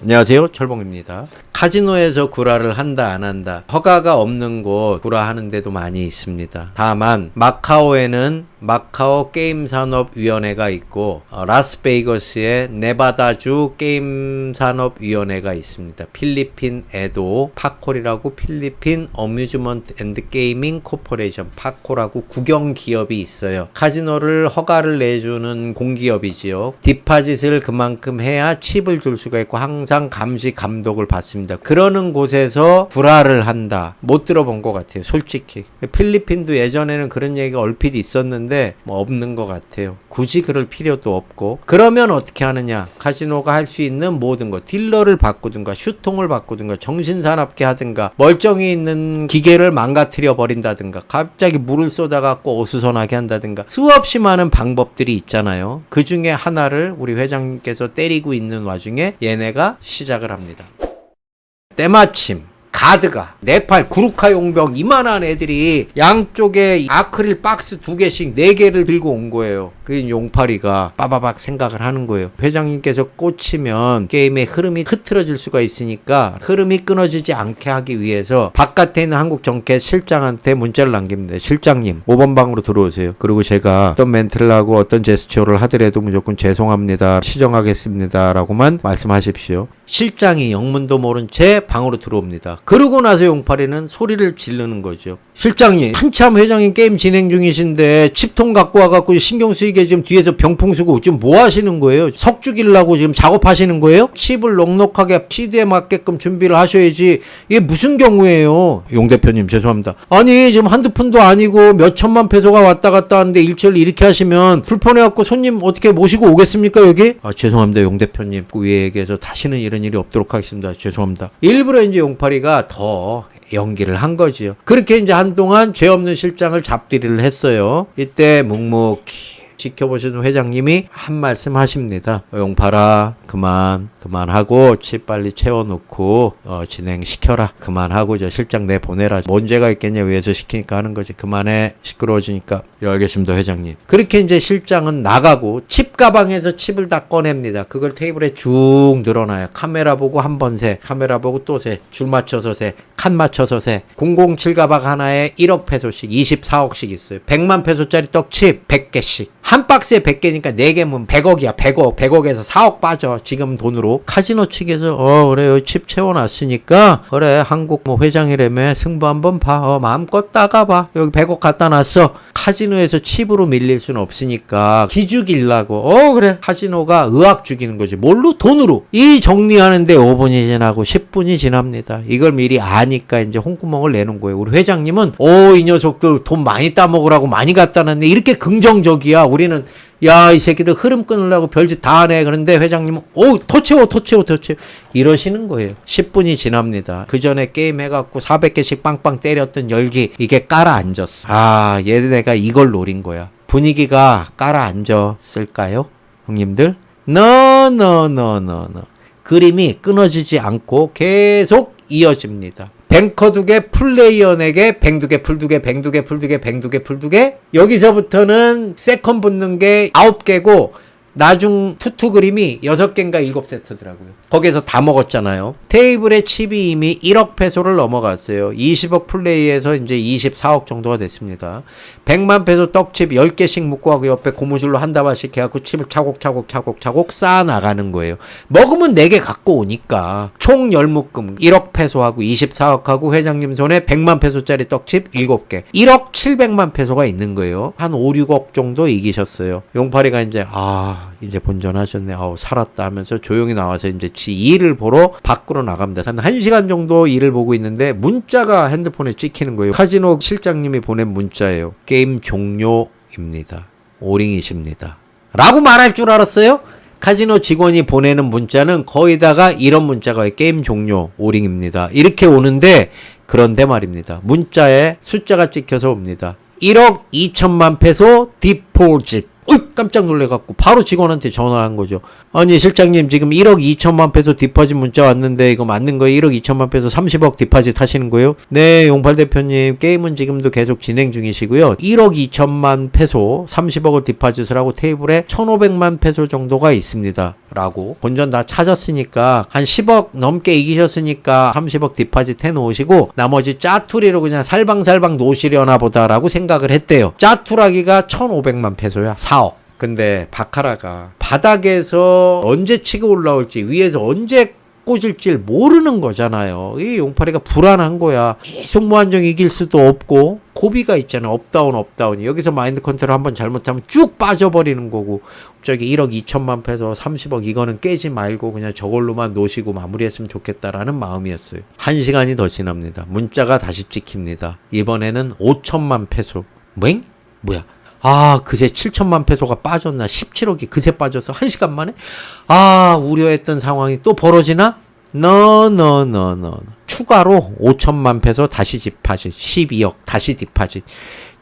안녕하세요. 철봉입니다. 카지노에서 구라를 한다 안 한다. 허가가 없는 곳 구라하는 데도 많이 있습니다. 다만 마카오에는 마카오 게임산업위원회가 있고 어, 라스베이거스에 네바다주 게임산업위원회가 있습니다. 필리핀에도 파콜이라고 필리핀 어뮤즈먼트 앤드 게이밍 코퍼레이션 파콜하고 국영 기업이 있어요. 카지노를 허가를 내주는 공기업이지요. 디파짓을 그만큼 해야 칩을 줄 수가 있고 항상 감시 감독을 받습니다. 그러는 곳에서 불화를 한다. 못 들어본 것 같아요. 솔직히. 필리핀도 예전에는 그런 얘기가 얼핏 있었는데 뭐 없는 것 같아요. 굳이 그럴 필요도 없고. 그러면 어떻게 하느냐? 카지노가 할 수 있는 모든 것. 딜러를 바꾸든가 슈통을 바꾸든가 정신사납게 하든가 멀쩡히 있는 기계를 망가뜨려 버린다든가 갑자기 물을 쏟아갖고 어수선하게 한다든가 수없이 많은 방법들이 있잖아요. 그 중에 하나를 우리 회장님께서 때리고 있는 와중에 얘네가 시작을 합니다. 때마침 가드가 네팔 구루카 용병 이만한 애들이 양쪽에 아크릴 박스 두 개씩 네 개를 들고 온 거예요. 그 용팔이가 빠바박 생각을 하는 거예요. 회장님께서 꽂히면 게임의 흐름이 흐트러질 수가 있으니까 흐름이 끊어지지 않게 하기 위해서 바깥에 있는 한국 정캐 실장한테 문자를 남깁니다. 실장님 5번 방으로 들어오세요. 그리고 제가 어떤 멘트를 하고 어떤 제스처를 하더라도 무조건 죄송합니다. 시정하겠습니다라고만 말씀하십시오. 실장이 영문도 모른 채 방으로 들어옵니다. 그러고 나서 용팔이는 소리를 지르는 거죠. 실장님, 한참 회장님 게임 진행 중이신데 칩통 갖고 와갖고 신경 쓰이게 지금 뒤에서 병풍 쓰고 지금 뭐 하시는 거예요? 석 죽이려고 지금 작업하시는 거예요? 칩을 넉넉하게 시드에 맞게끔 준비를 하셔야지 이게 무슨 경우예요? 용 대표님 죄송합니다. 아니 지금 한두 푼도 아니고 몇 천만 페소가 왔다 갔다 하는데 일처를 이렇게 하시면 불편해갖고 손님 어떻게 모시고 오겠습니까 여기? 아 죄송합니다 용 대표님 그 위에게서 다시는 이런 일이 없도록 하겠습니다. 죄송합니다. 일부러 이제 용팔이가 더 연기를 한 거지요. 그렇게 이제 한동안 죄 없는 실장을 잡들이를 했어요. 이때 묵묵히 지켜보시는 회장님이 한 말씀 하십니다. 용팔아, 그만, 그만하고, 칩 빨리 채워놓고, 어, 진행시켜라. 그만하고, 저 실장 내 보내라. 뭔 죄가 있겠냐, 위에서 시키니까 하는 거지. 그만해. 시끄러워지니까. 예, 알겠습니다, 회장님. 그렇게 이제 실장은 나가고, 칩 가방에서 칩을 다 꺼냅니다. 그걸 테이블에 쭉 늘어놔요. 카메라 보고 한 번 세, 카메라 보고 또 세, 줄 맞춰서 세, 칸 맞춰서 세. 007 가방 하나에 1억 페소씩, 24억씩 있어요. 100만 페소짜리 떡칩 100개씩. 한 박스에 100개니까 4개면 100억이야. 100억. 100억에서 4억 빠져. 지금 돈으로. 카지노 측에서 어 그래 여기 칩 채워놨으니까 그래 한국 뭐 회장이라며 승부 한번 봐. 어 마음껏 따가봐. 여기 100억 갖다 놨어. 카지노에서 칩으로 밀릴 수는 없으니까 기죽이려고. 어 그래 카지노가 의학 죽이는 거지. 뭘로 돈으로. 이 정리하는데 5분이 지나고 10분이 지납니다. 이걸 미리 아니까 이제 홍구멍을 내는 거예요. 우리 회장님은 오 이 녀석들 돈 많이 따먹으라고 많이 갖다 놨네. 이렇게 긍정적이야. 우리는 야 이 새끼들 흐름 끊으려고 별짓 다 하네. 그런데 회장님은 오토 채워 토 채워 토 채워 이러시는 거예요. 10분이 지납니다. 그 전에 게임 해갖고 400개씩 빵빵 때렸던 열기 이게 깔아앉았어. 아 얘네가 이걸 노린 거야. 분위기가 깔아앉았을까요? 형님들? 너너너너너 그림이 끊어지지 않고 계속 이어집니다. 뱅커 두 개, 플레이어 네 개, 뱅 두 개, 풀 두 개, 뱅 두 개, 풀 두 개, 뱅 두 개, 풀 두 개. 여기서부터는 세컨 붙는 게 아홉 개고 나중 투투 그림이 여섯 개인가 일곱 세트더라고요. 거기서 다 먹었잖아요. 테이블의 칩이 이미 1억 페소를 넘어갔어요. 20억 플레이에서 이제 24억 정도가 됐습니다. 100만 페소 떡칩 10개씩 묶고 하고 옆에 고무줄로 한 다발씩 해갖고 칩을 차곡차곡 차곡차곡 쌓아 나가는 거예요. 먹으면 4개 갖고 오니까 총 10묶음 1억 페소하고 24억하고 회장님 손에 100만 페소짜리 떡칩 7개. 1억 700만 페소가 있는 거예요. 한 5, 6억 정도 이기셨어요. 용팔이가 이제 아 이제 본전하셨네. 아우 살았다 하면서 조용히 나와서 이제 지 일을 보러 밖으로 나갑니다. 한 1시간 정도 일을 보고 있는데 문자가 핸드폰에 찍히는 거예요. 카지노 실장님이 보낸 문자예요. 게임 종료입니다. 오링이십니다. 라고 말할 줄 알았어요? 카지노 직원이 보내는 문자는 거의 다가 이런 문자가. 게임 종료 오링입니다. 이렇게 오는데 그런데 말입니다. 문자에 숫자가 찍혀서 옵니다. 1억 2천만 페소 디포짓. 어이, 깜짝 놀래갖고 바로 직원한테 전화한 거죠. 아니 실장님 지금 1억 2천만 페소 디파짓 문자 왔는데 이거 맞는 거예요? 1억 2천만 페소 30억 디파짓 하시는 거예요? 네 용팔 대표님 게임은 지금도 계속 진행 중이시고요. 1억 2천만 페소 30억을 디파짓을 하고 테이블에 1,500만 페소 정도가 있습니다. 라고 본전 다 찾았으니까 한 10억 넘게 이기셨으니까 30억 디파짓 해놓으시고 나머지 짜투리로 그냥 살방살방 놓으시려나 보다라고 생각을 했대요. 짜투라기가 1,500만 페소야. 4억. 근데 바카라가 바닥에서 언제 치고 올라올지 위에서 언제 꽂을지 모르는 거잖아요. 이 용팔이가 불안한 거야. 계속 무한정 이길 수도 없고 고비가 있잖아. 업다운 업다운이 여기서 마인드 컨트롤 한번 잘못하면 쭉 빠져버리는 거고 저기 1억 2천만 페소 30억 이거는 깨지 말고 그냥 저걸로만 놓으시고 마무리했으면 좋겠다라는 마음이었어요. 한 시간이 더 지납니다. 문자가 다시 찍힙니다. 이번에는 5천만 페소. 맹? 뭐야? 아, 그새 7천만 페소가 빠졌나? 17억이 그새 빠져서 한 시간 만에? 아, 우려했던 상황이 또 벌어지나? no, no. 추가로 5천만 페소 다시 디파짓, 12억 다시 디파짓.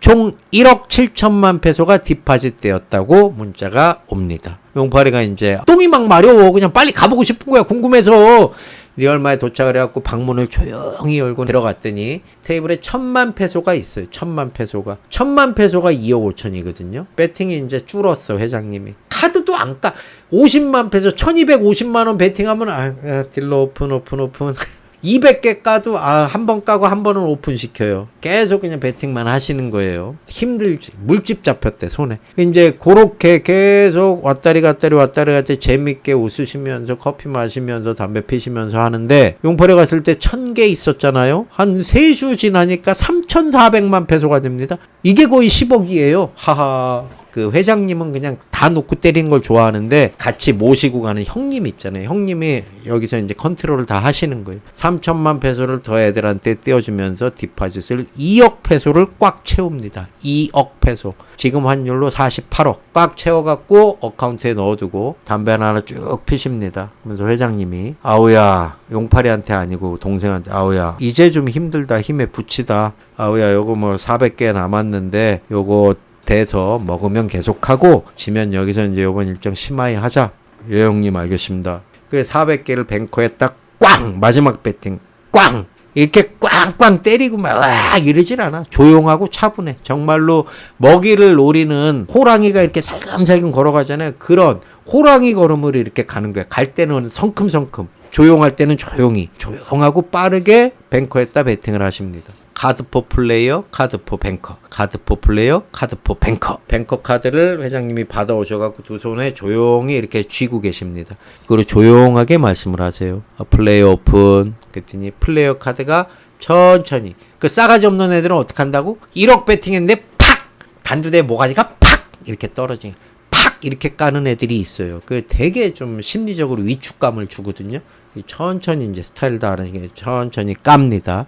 총 1억 7천만 페소가 디파짓 되었다고 문자가 옵니다. 용파리가 이제 똥이 막 마려워. 그냥 빨리 가보고 싶은 거야. 궁금해서. 리얼마에 도착을 해갖고 방문을 조용히 열고 들어갔더니 테이블에 천만 페소가 있어요. 천만 페소가. 천만 페소가 2억 5천이거든요. 배팅이 이제 줄었어, 회장님이. 카드도 안 까. 50만 페소, 1250만 원 배팅하면, 아, 아, 딜러 오픈, 오픈, 오픈. 200개 까도 아, 한 번 까고 한 번은 오픈시켜요. 계속 그냥 배팅만 하시는 거예요. 힘들지. 물집 잡혔대, 손에. 이제 그렇게 계속 왔다리 갔다리 왔다리 갔다리 재밌게 웃으시면서 커피 마시면서 담배 피시면서 하는데 용팔에 갔을 때 1000개 있었잖아요. 한 3주 지나니까 3,400만 페소가 됩니다. 이게 거의 10억이에요. 하하. 그 회장님은 그냥 다 놓고 때리는 걸 좋아하는데 같이 모시고 가는 형님 있잖아요. 형님이 여기서 이제 컨트롤을 다 하시는 거예요. 3천만 페소를 더 애들한테 떼어주면서 디파짓을 2억 페소를 꽉 채웁니다. 2억 페소. 지금 환율로 48억 꽉 채워갖고 어카운트에 넣어두고 담배 하나 쭉 피십니다. 그러면서 회장님이 아우야 용팔이한테 아니고 동생한테 아우야 이제 좀 힘들다 힘에 붙이다 아우야 요거 뭐 400개 남았는데 요거 돼서 먹으면 계속하고 지면 여기서 이제 요번 일정 심하게 하자. 예 형님 알겠습니다. 그 400개를 뱅커에 딱 꽝 마지막 배팅 꽝 이렇게 꽝꽝 때리고 막 이러질 않아. 조용하고 차분해. 정말로 먹이를 노리는 호랑이가 이렇게 살금살금 걸어가잖아요. 그런 호랑이 걸음을 이렇게 가는 거야. 갈 때는 성큼성큼. 조용할 때는 조용히. 조용하고 빠르게 뱅커에다 배팅을 하십니다. 카드포 플레이어, 카드포 뱅커, 카드포 플레이어, 카드포 뱅커. 뱅커 카드를 회장님이 받아오셔갖고 두 손에 조용히 이렇게 쥐고 계십니다. 그리고 조용하게 말씀을 하세요. 아, 플레이어 오픈. 그랬더니 플레이어 카드가 천천히. 그 싸가지 없는 애들은 어떻게 한다고? 1억 배팅했는데 팍! 단두대 모가지가 팍! 이렇게 떨어지게. 팍! 이렇게 까는 애들이 있어요. 그 되게 좀 심리적으로 위축감을 주거든요. 천천히 이제 스타일 다르게 천천히 깝니다.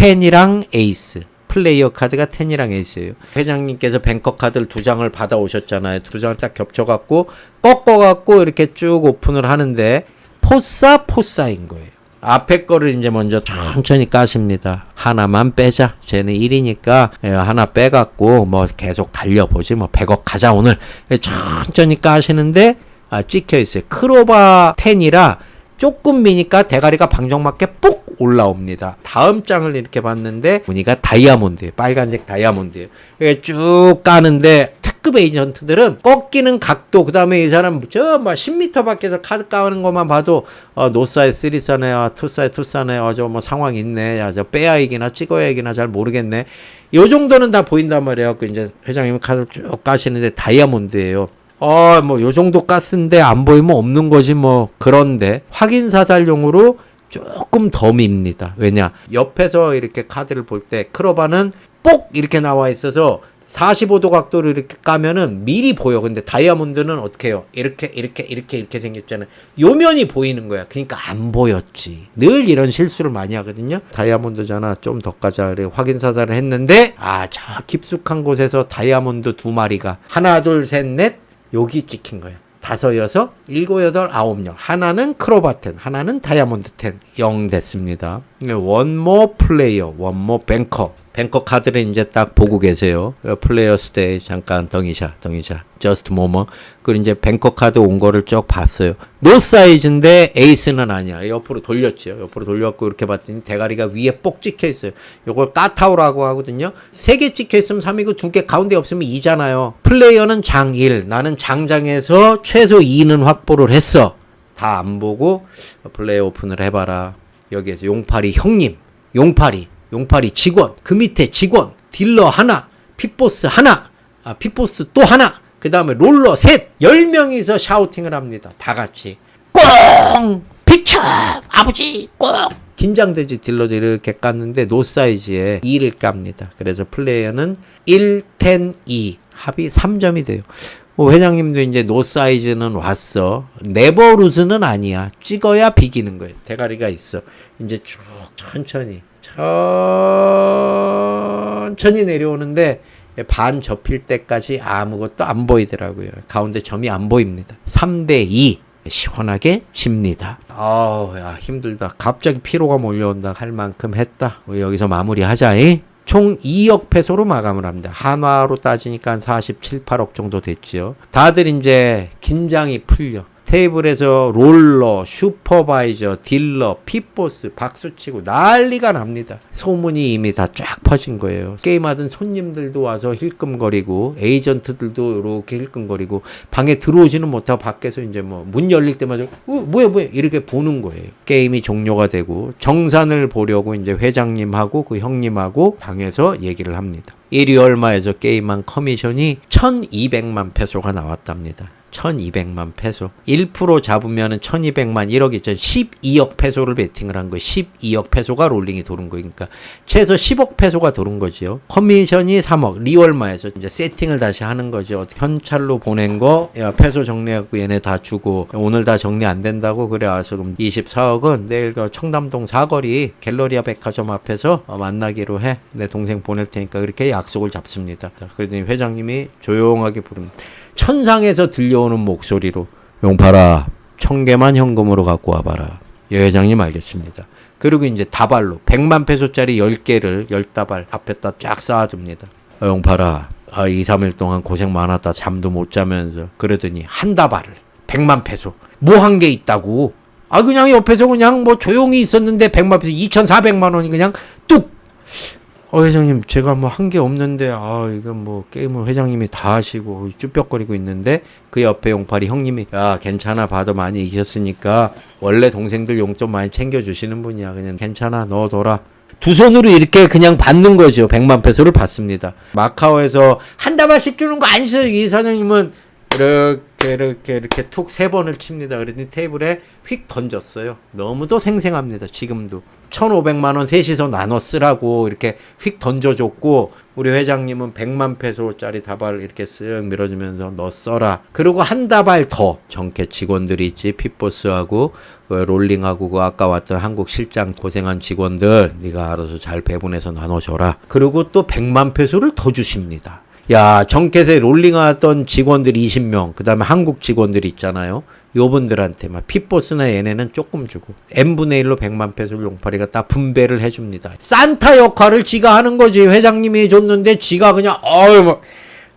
텐이랑 에이스. 플레이어 카드가 텐이랑 에이스예요. 회장님께서 뱅커 카드를 두 장을 받아 오셨잖아요. 두 장을 딱 겹쳐갖고 꺾어갖고 이렇게 쭉 오픈을 하는데 포사 포사인 거예요. 앞에 거를 이제 먼저 천천히 까십니다. 하나만 빼자. 쟤는 1이니까 하나 빼갖고 뭐 계속 달려보지. 뭐 100억 가자 오늘. 천천히 까시는데 아, 찍혀 있어요. 크로바 10이라 조금 미니까 대가리가 방정맞게 뽁 올라옵니다. 다음 장을 이렇게 봤는데 무늬가 다이아몬드예요. 빨간색 다이아몬드예요. 이게 쭉 까는데 특급 에이전트들은 꺾이는 각도 그다음에 이 사람 저막 10m 밖에서 카드 까는 것만 봐도 어, 노사이 쓰리사네요, 투사이 투사네요, 어, 저뭐 상황 있네, 야 저 빼야 이기나 찍어야 이기나 잘 모르겠네. 요 정도는 다 보인단 말이에요. 그 이제 회장님 카드 쭉 까시는데 다이아몬드예요. 어, 뭐, 요 정도 가스인데 안 보이면 없는 거지, 뭐. 그런데, 확인 사살용으로 조금 더 밉니다. 왜냐? 옆에서 이렇게 카드를 볼 때, 크로바는 뽁! 이렇게 나와 있어서, 45도 각도로 이렇게 까면은 미리 보여. 근데 다이아몬드는 어떻게 해요? 이렇게, 이렇게, 이렇게, 이렇게 생겼잖아요. 요면이 보이는 거야. 그러니까 안 보였지. 늘 이런 실수를 많이 하거든요. 다이아몬드잖아. 좀 더 까자. 그래. 확인 사살을 했는데, 아, 저 깊숙한 곳에서 다이아몬드 두 마리가. 하나, 둘, 셋, 넷. 여기 찍힌 거예요. 다섯, 여섯, 일곱, 여덟, 아홉 명. 하나는 크로바 텐, 하나는 다이아몬드 텐. 영 됐습니다. 원모 플레이어, 원모 뱅커. 뱅커 카드를 이제 딱 보고 계세요. 어, 플레이어스 데이 잠깐 덩이샷, 덩이샷, 저스트 모머. 그리고 이제 뱅커 카드 온 거를 쭉 봤어요. 노 사이즈인데 에이스는 아니야. 옆으로 돌렸죠. 옆으로 돌려갖고 이렇게 봤더니 대가리가 위에 뽁 찍혀 있어요. 요걸 까타오라고 하거든요. 세 개 찍혀 있으면 3이고 두 개 가운데 없으면 2잖아요. 플레이어는 장 1, 나는 장장에서 최소 2는 확보를 했어. 다 안 보고 플레이 오픈을 해봐라. 여기에서 용팔이 형님, 용팔이, 용팔이 직원, 그 밑에 직원, 딜러 하나, 핏보스 하나, 아, 핏보스 또 하나, 그 다음에 롤러 셋, 열 명이서 샤우팅을 합니다. 다 같이. 꽁! 비켜! 아버지! 꽁! 긴장되지 딜러들이 이렇게 깠는데 노 사이즈에 2를 깝니다. 그래서 플레이어는 1, 10, 2 합이 3점이 돼요. 뭐 회장님도 이제 노 사이즈는 왔어. 네버 루즈는 아니야. 찍어야 비기는 거예요. 대가리가 있어. 이제 쭉 천천히 천천히 내려오는데 반 접힐 때까지 아무것도 안 보이더라고요. 가운데 점이 안 보입니다. 3대 2. 시원하게 집니다. 아우, 야, 힘들다. 갑자기 피로가 몰려온다. 할 만큼 했다. 우리 여기서 마무리하자. 이? 총 2억 페소로 마감을 합니다. 한화로 따지니까 한 47, 8억 정도 됐지요. 다들 이제 긴장이 풀려. 테이블에서 롤러, 슈퍼바이저, 딜러, 핏보스 박수치고 난리가 납니다. 소문이 이미 다 쫙 퍼진 거예요. 게임하던 손님들도 와서 힐끔거리고 에이전트들도 이렇게 힐끔거리고 방에 들어오지는 못하고 밖에서 이제 뭐 문 열릴 때마다 어, 뭐야 뭐야 이렇게 보는 거예요. 게임이 종료가 되고 정산을 보려고 이제 회장님하고 그 형님하고 방에서 얘기를 합니다. 1위 얼마에서 게임한 커미션이 1200만 페소가 나왔답니다. 1200만 페소. 1% 잡으면은 1200만 1억 있죠. 12억 페소를 베팅을 한 거예요. 12억 페소가 롤링이 도는 거니까 최소 10억 페소가 도는 거지요. 커미션이 3억. 리얼마에서 이제 세팅을 다시 하는 거죠. 현찰로 보낸 거, 야, 페소 정리하고 얘네 다 주고 오늘 다 정리 안 된다고 그래 와서 그럼 24억은 내일 그 청담동 사거리 갤러리아 백화점 앞에서 어, 만나기로 해. 내 동생 보낼 테니까 그렇게 약속을 잡습니다. 그러더니 회장님이 조용하게 부릅니다. 천상에서 들려오는 목소리로 용팔아 천 개만 현금으로 갖고 와봐라. 여 회장님 알겠습니다. 그리고 이제 다발로 100만 페소짜리 10개를 10다발 앞에다 쫙 쌓아줍니다. 어, 용팔아 아, 2, 3일 동안 고생 많았다 잠도 못 자면서 그러더니 한 다발을 100만 페소 뭐 한 게 있다고 아 그냥 옆에서 그냥 뭐 조용히 있었는데 100만 페소 2,400만 원이 그냥 뚝 어, 회장님, 제가 뭐 한 게 없는데, 아, 이건 뭐 게임을 회장님이 다 하시고 쭈뼛거리고 있는데, 그 옆에 용팔이 형님이, 야, 괜찮아, 봐도 많이 이겼으니까, 원래 동생들 용돈 많이 챙겨주시는 분이야. 그냥 괜찮아, 넣어둬라. 두 손으로 이렇게 그냥 받는 거죠. 100만 페소를 받습니다. 마카오에서 한 다발씩 주는 거 아니죠? 이 사장님은 이렇게 이렇게 이렇게 툭 세 번을 칩니다. 그랬더니 테이블에 휙 던졌어요. 너무도 생생합니다. 지금도 1,500만 원 셋이서 나눠 쓰라고 이렇게 휙 던져줬고 우리 회장님은 100만 페소짜리 다발 이렇게 쓱 밀어주면서 너 써라. 그리고 한 다발 더 정캐 직원들이 있지 핏보스하고 그 롤링하고 그 아까 왔던 한국 실장 고생한 직원들 네가 알아서 잘 배분해서 나눠줘라. 그리고 또 100만 페소를 더 주십니다. 야, 정켓에 롤링하던 직원들 20명, 그 다음에 한국 직원들 있잖아요. 요분들한테 막 핏보스나 얘네는 조금 주고 n분의 1로 100만 페소를 용팔이가 딱 분배를 해줍니다. 산타 역할을 지가 하는 거지. 회장님이 해줬는데 지가 그냥 어유 뭐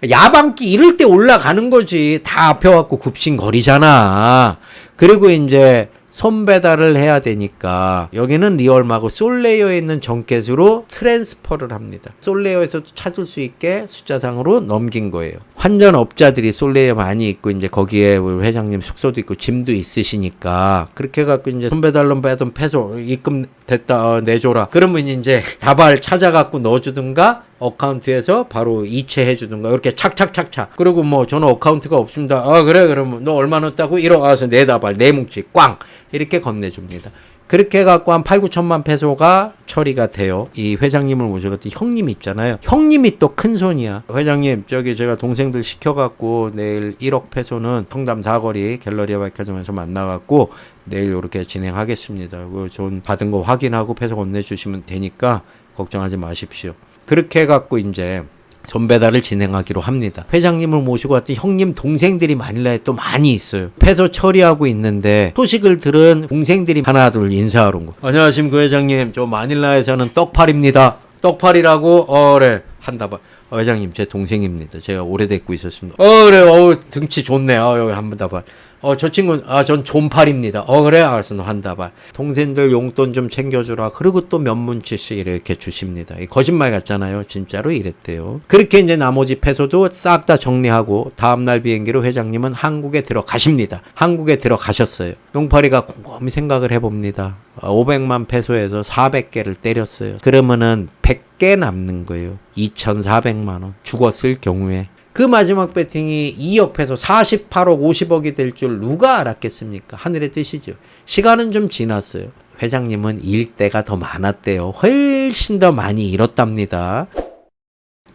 야방기 이럴 때 올라가는 거지. 다 앞에 갖고 굽신거리잖아. 그리고 이제 손 배달을 해야 되니까 여기는 리얼마고 솔레이어에 있는 정켓으로 트랜스퍼를 합니다. 솔레이어에서도 찾을 수 있게 숫자상으로 넘긴 거예요. 환전업자들이 솔레이어 많이 있고 이제 거기에 회장님 숙소도 있고 짐도 있으시니까 그렇게 해갖고 이제 손 배달로 받은 패소 입금 됐다 어, 내줘라. 그러면 이제 다발 찾아갖고 넣어주든가 어카운트에서 바로 이체해 주든가 이렇게 착착착착. 그리고 뭐 저는 어카운트가 없습니다. 아 그래 그러면 너 얼마 넣었다고? 이러 와서 네 다발 네 뭉치 꽝. 이렇게 건네줍니다 그렇게 해갖고 한 8, 9천만 페소가 처리가 돼요. 이 회장님을 모셔갔더니 형님 있잖아요. 형님이 또 큰 손이야. 회장님, 저기 제가 동생들 시켜갖고 내일 1억 페소는 성담 사거리 갤러리아 백화점에서 만나갖고 내일 이렇게 진행하겠습니다. 그돈 받은 거 확인하고 페소 건네주시면 되니까 걱정하지 마십시오. 그렇게 해갖고 이제 손배달을 진행하기로 합니다. 회장님을 모시고 왔던 형님 동생들이 마닐라에 또 많이 있어요. 패소 처리하고 있는데 소식을 들은 동생들이 하나 둘 인사하러 온 거. 안녕하십니까 회장님. 저 마닐라에서는 떡팔입니다. 떡팔이라고 어 그래 한다 봐. 어, 회장님 제 동생입니다. 제가 오래됐고 있었습니다. 어 그래 어 등치 좋네. 어 여기 한번 다 봐. 어 저 친구 아전 존팔입니다. 어 그래 알았어 너 한다 봐. 동생들 용돈 좀 챙겨주라. 그리고 또 몇 문치씩 이렇게 주십니다. 이 거짓말 같잖아요. 진짜로 이랬대요. 그렇게 이제 나머지 패소도 싹 다 정리하고 다음날 비행기로 회장님은 한국에 들어가십니다. 한국에 들어가셨어요. 용팔이가 곰곰이 생각을 해봅니다. 어, 500만 페소에서 400개를 때렸어요. 그러면은 100개 남는 거예요. 2,400만 원. 죽었을 경우에. 그 마지막 배팅이 2억 페소 48억 50억이 될 줄 누가 알았겠습니까? 하늘의 뜻이죠. 시간은 좀 지났어요. 회장님은 일대가 더 많았대요. 훨씬 더 많이 잃었답니다.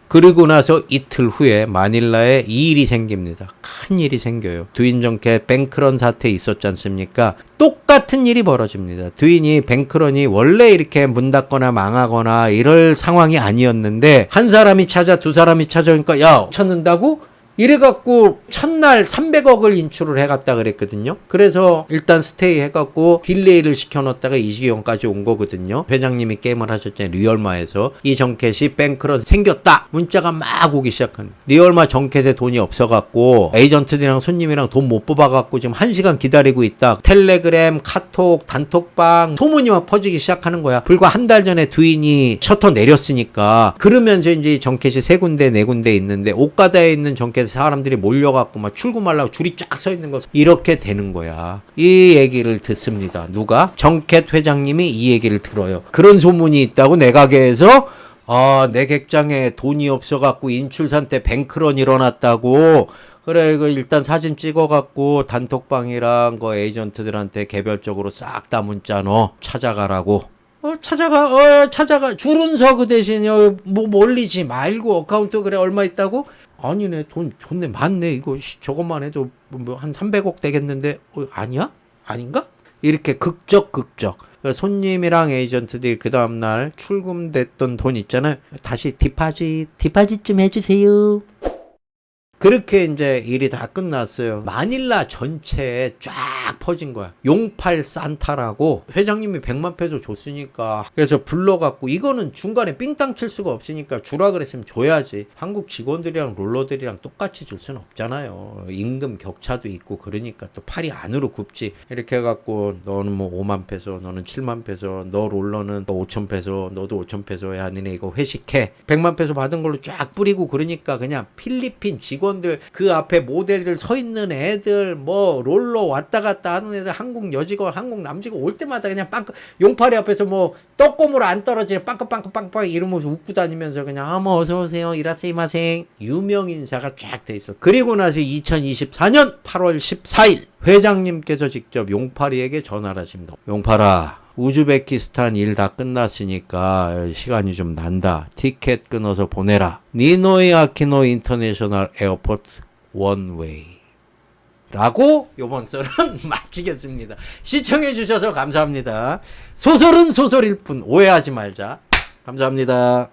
그리고 나서 이틀 후에 마닐라에 이 일이 생깁니다. 큰 일이 생겨요. 두인정케 뱅크런 사태 있었지 않습니까? 똑같은 일이 벌어집니다. 두인이 뱅크런이 원래 이렇게 문 닫거나 망하거나 이럴 상황이 아니었는데 한 사람이 찾아 두 사람이 찾아오니까 야 찾는다고? 이래갖고 첫날 300억을 인출을 해갔다 그랬거든요. 그래서 일단 스테이 해갖고 딜레이를 시켜놓다가 이 지경까지 온 거거든요. 회장님이 게임을 하셨잖아요. 리얼마에서 이 정켓이 뱅크런 생겼다. 문자가 막 오기 시작한. 리얼마 정켓에 돈이 없어갖고 에이전트들이랑 손님이랑 돈 못 뽑아갖고 지금 한 시간 기다리고 있다. 텔레그램, 카톡, 단톡방 소문이 막 퍼지기 시작하는 거야. 불과 한 달 전에 두인이 셔터 내렸으니까 그러면서 이제 정켓이 세 군데 네 군데 있는데 옷가다에 있는 정켓 사람들이 몰려갖고 막 출금하려고 줄이 쫙 서 있는 거 이렇게 되는 거야. 이 얘기를 듣습니다. 누가? 정켓 회장님이 이 얘기를 들어요. 그런 소문이 있다고 내 가게에서 아, 내 객장에 돈이 없어갖고 인출산 때 뱅크런 일어났다고. 그래, 이거 일단 사진 찍어갖고 단톡방이랑 그 에이전트들한테 개별적으로 싹 다 문자 넣어. 찾아가라고. 어, 찾아가, 어, 찾아가. 줄은 서 그 대신에, 어, 뭐, 몰리지 말고, 어카운트 그래, 얼마 있다고? 아니네, 돈 좋네, 많네. 이거, 씨, 저것만 해도 뭐, 한 300억 되겠는데, 어, 아니야? 아닌가? 이렇게 극적, 극적. 그러니까 손님이랑 에이전트들이 그 다음날 출금됐던 돈 있잖아요. 다시 디파짓, 디파짓 좀 해주세요. 그렇게 이제 일이 다 끝났어요. 마닐라 전체에 쫙 퍼진 거야. 용팔 산타라고 회장님이 100만 페소 줬으니까 그래서 불러갖고 이거는 중간에 삥땅 칠 수가 없으니까 주라 그랬으면 줘야지. 한국 직원들이랑 롤러들이랑 똑같이 줄 수는 없잖아요. 임금 격차도 있고 그러니까 또 팔이 안으로 굽지. 이렇게 해갖고 너는 뭐 5만 페소, 너는 7만 페소, 너 롤러는 5천 페소, 너도 5천 페소 야. 니네 이거 회식해. 100만 페소 받은 걸로 쫙 뿌리고 그러니까 그냥 필리핀 직원 들 그 앞에 모델들 서 있는 애들 뭐 롤러 왔다 갔다 하는 애들 한국 여직원 한국 남직원 올 때마다 그냥 빵 용팔이 앞에서 뭐 떡고물 안 떨어지는 빵긋빵긋빵긋 이러면서 웃고 다니면서 그냥 아뭐 어서 오세요. 이라세이마생. 유명 인사가 쫙 돼 있어. 그리고 나서 2024년 8월 14일 회장님께서 직접 용팔이에게 전화를 하십니다. 용팔아 우즈베키스탄 일 다 끝났으니까 시간이 좀 난다. 티켓 끊어서 보내라. 니노이 아키노 인터내셔널 에어포트 원웨이. 라고 요번 썰은 마치겠습니다. 시청해 주셔서 감사합니다. 소설은 소설일 뿐 오해하지 말자. 감사합니다.